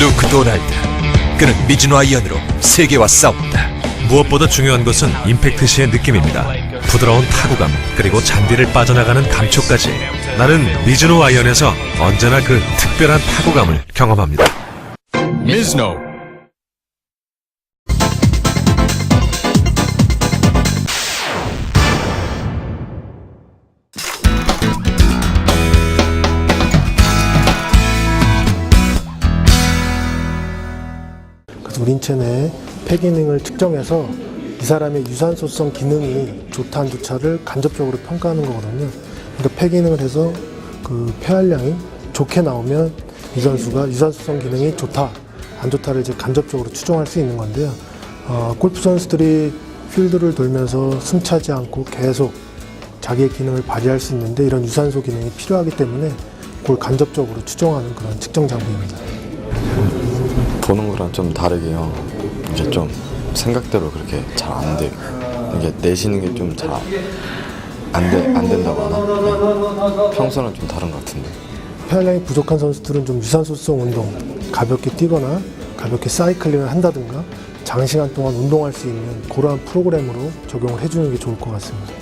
루크 도날드. 그는 미즈노 아이언으로 세계와 싸운다. 무엇보다 중요한 것은 임팩트 시의 느낌입니다. 부드러운 타구감, 그리고 잔디를 빠져나가는 감촉까지. 나는 미즈노 아이언에서 언제나 그 특별한 타구감을 경험합니다. 미즈노. 우리 인체 내 폐기능을 측정해서 이 사람의 유산소성 기능이 좋다 안 좋다를 간접적으로 평가하는 거거든요. 그러니까 폐기능을 해서 그 폐활량이 좋게 나오면 이 선수가 유산소성 기능이 좋다 안 좋다를 이제 간접적으로 추정할 수 있는 건데요. 어, 골프 선수들이 필드를 돌면서 숨차지 않고 계속 자기의 기능을 발휘할 수 있는데 이런 유산소 기능이 필요하기 때문에 그걸 간접적으로 추정하는 그런 측정 장비입니다. 거랑 좀 다르게요. 이게 좀 생각대로 그렇게 잘 안 돼요. 이게 내쉬는 게 좀 잘 안 돼, 안 된다고 하나? 네. 평소랑 좀 다른 것 같은데. 폐활량이 부족한 선수들은 좀 유산소성 운동, 가볍게 뛰거나 가볍게 사이클링을 한다든가 장시간 동안 운동할 수 있는 그러한 프로그램으로 적용을 해주는 게 좋을 것 같습니다.